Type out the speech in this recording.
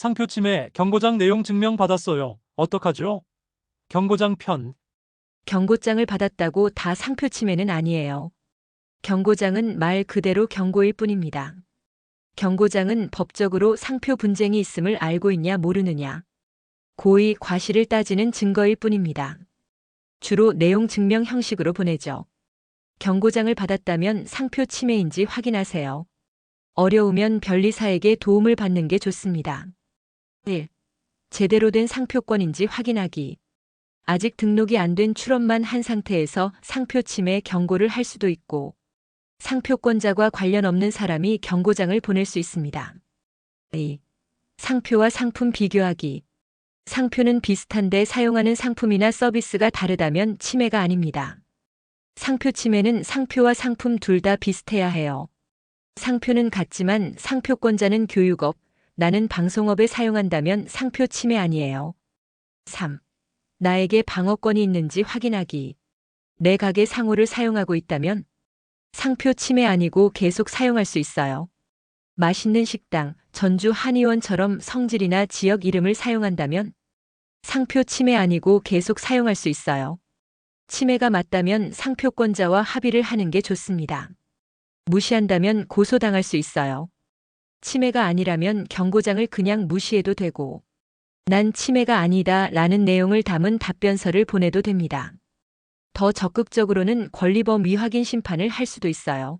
상표 침해 경고장 내용 증명 받았어요. 어떡하죠? 경고장 편. 경고장을 받았다고 다 상표 침해는 아니에요. 경고장은 말 그대로 경고일 뿐입니다. 경고장은 법적으로 상표 분쟁이 있음을 알고 있냐 모르느냐. 고의 과실을 따지는 증거일 뿐입니다. 주로 내용 증명 형식으로 보내죠. 경고장을 받았다면 상표 침해인지 확인하세요. 어려우면 변리사에게 도움을 받는 게 좋습니다. 1. 제대로 된 상표권인지 확인하기. 아직 등록이 안 된 출원만 한 상태에서 상표 침해 경고를 할 수도 있고, 상표권자와 관련 없는 사람이 경고장을 보낼 수 있습니다. 2. 상표와 상품 비교하기. 상표는 비슷한데 사용하는 상품이나 서비스가 다르다면 침해가 아닙니다. 상표 침해는 상표와 상품 둘 다 비슷해야 해요. 상표는 같지만 상표권자는 교육업, 나는 방송업에 사용한다면 상표 침해 아니에요. 3. 나에게 방어권이 있는지 확인하기. 내 가게 상호를 사용하고 있다면 상표 침해 아니고 계속 사용할 수 있어요. 맛있는 식당, 전주 한의원처럼 성질이나 지역 이름을 사용한다면 상표 침해 아니고 계속 사용할 수 있어요. 침해가 맞다면 상표권자와 합의를 하는 게 좋습니다. 무시한다면 고소당할 수 있어요. 침해가 아니라면 경고장을 그냥 무시해도 되고, 난 침해가 아니다 라는 내용을 담은 답변서를 보내도 됩니다. 더 적극적으로는 권리범 위확인 심판을 할 수도 있어요.